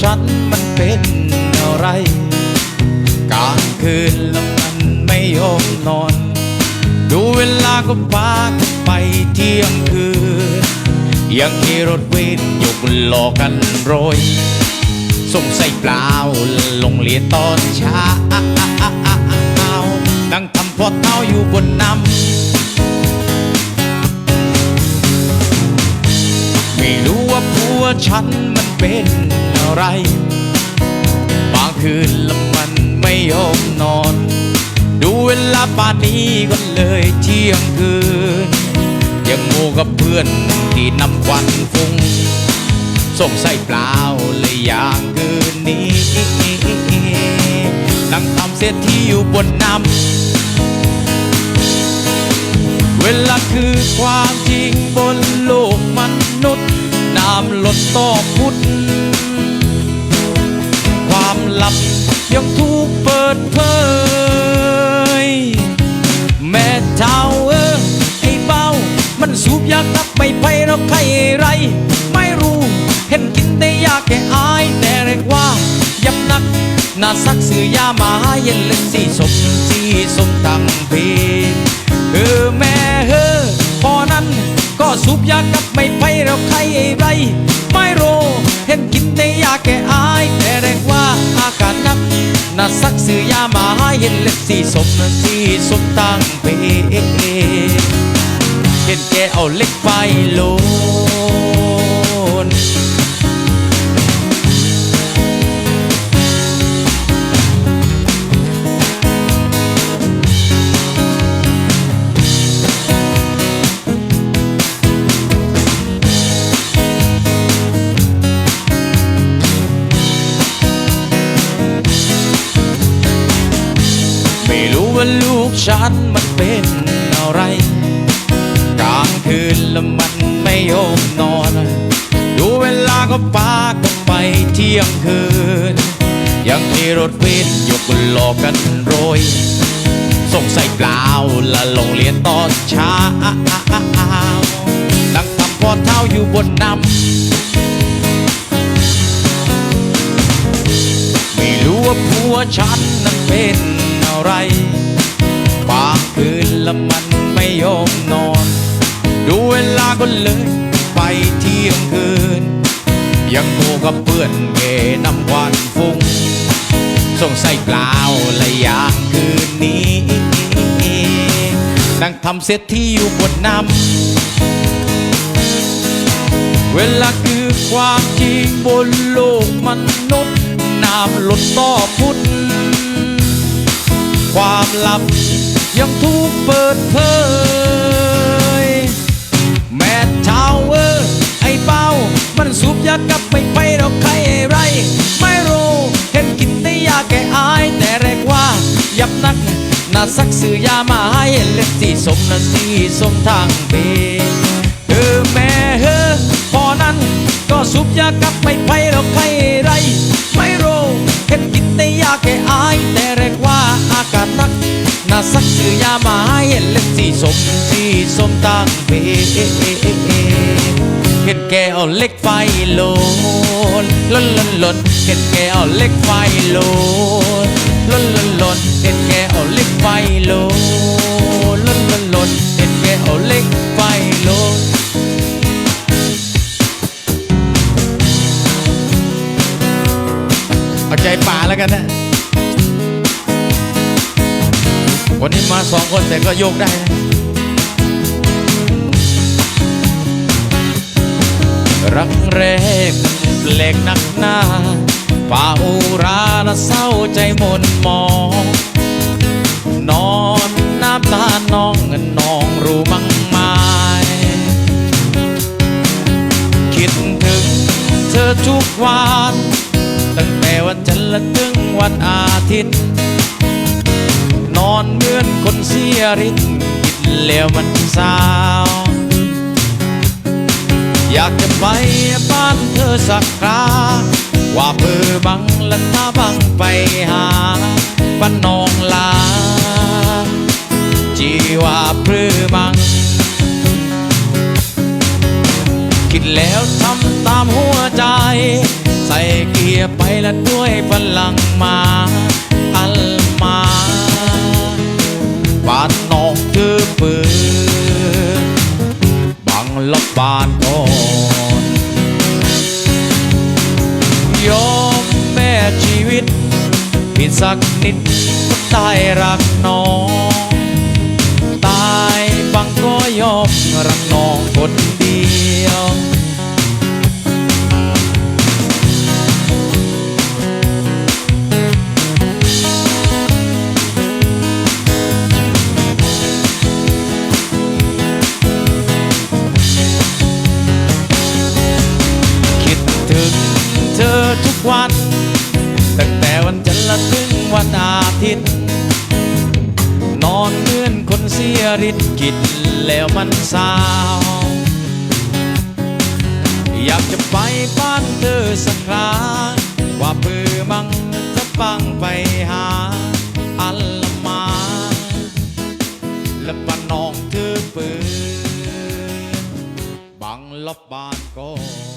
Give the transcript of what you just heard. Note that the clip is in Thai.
ฉันมันเป็นอะไร กลางคืนแล้วมันไม่ยอมนอน ดูเวลาก็ปากไปเที่ยงคืน ยังขี่รถเวนยกล้อกันโรยส่งใสัยเปล่าลงเรียนตอนเช้านั่งทำพอเท้าอยู่บนน้ำไม่รู้ว่าผัวฉันมันเป็น ไร บางคืนล้วมันไม่ยอมนอน ดูเวลาป่านนี้ก็เลยเที่ยงคืน ยังโมกับเพื่อนที่นำควันฟุ้งส่งสัยเปล่าเลยอย่างคืนนี้นั่งทำเสียที่อยู่บนน้ำเวลาคือความจริงบนโลกมนุษย์น้ำลดต่อพุทธ ยังถูกเปิดเผย แม่เจ้าเออไอ้เบ้า มันสูบยากับไม่ไปแล้วใครไร ไม่รู้เห็นกินได้ยากแก่อายแต่เรียกว่ายับนักน่าสักสื่อยามาเย็นเล่นสีสมสีสมตังเพเออแม่เออพอนั้นก็สูบยากับไม่ไปแล้วใครไร ไม่รู้เห็นกินได้ยากแก่ น่าสักสื่อยามาเห็นเล็บสีสมสีสมตังเปเห็นแกเอาเล็กไฟโล ว่าลูกฉันมันเป็นอะไร กลางคืนแล้วมันไม่ยอมนอน ดูเวลาก็ปากันไปเที่ยงคืน ยังมีรถเวนยกล้อกันโรยสงสัยเปล่าละลงเรียนตอนเช้านั่งทำพอเท้าอยู่บนน้ำไม่รู้ว่าผัวฉันนั้นเป็น ไร บางคืนล้วมันไม่ยอมนอน ดูเวลาก็เลยไปเที่ยงคืน ยังโกกับเพื่อนเวนำควันฟุ้งสงสัยเปล่าละอย่างคืนนี้นั่งทำเสร็จที่อยู่บนน้ำเวลาคือความจริงบนโลกมนุษย์น้ำลดต่อพุทธ ความลับ ยังถูกเปิดเผย แม่ช้าเออไอเป้า มันสูบยากับไม่ไปเราใครไร ไม่รู้เห็นกินได้ยาแก่อาย แต่แรกว่ายับนักน่าสักสื่อยามาให้เล็กสี่สมนะสีสมทางเบเออแม่เออพอนั้นก็สูบยากับไม่ไปเราใครไร สมสีสมตังเบเห็นแกเอาเล็กไฟโลนล้นล้นล้นเห็นแกเอาเล็กไฟโลนล้นล้นล้นเห็นแกเอาเล็กไฟโลนล้นล้นล้นเห็นแกเอาเล็กไฟโลนเอาใจป่าแล้วกันนะ วันนี้มาสองคนแต่ก็โยกได้นะรักแรกแปลกนักหน้าป่าอุรานะเศร้าใจหมนมอง นอนน้ำตาน้องเงินน้องรู้มั้งไหมคิดถึงเธอทุกวัน ตั้งแต่วันจันทร์และถึงวันอาทิตย์ อนเหมือนคนเสียฤทธิ์คิดแล้วมันเศร้าอยากจะไปบ้านเธอสักคราว่าเพื่อบังและตาบังไปหาบ้านนองลา จีว่าเพื่อบังคิดแล้วทำตามหัวใจ ใส่เกียร์ไปและด้วยพลังมา บบานก่อนยอมแม่ชีวิต ผิดสักนิดก็ตายรักน้อง ตายบังก็ยอมรักน้องคนเดียว เสียฤทธิ์กินแล้วมันสาว อยากจะไปบ้านเธอสักครั้งว่าเพื่อมังจะปังไปหา อัลมา และปาน้องเธอเปิดบังลบบานก่อน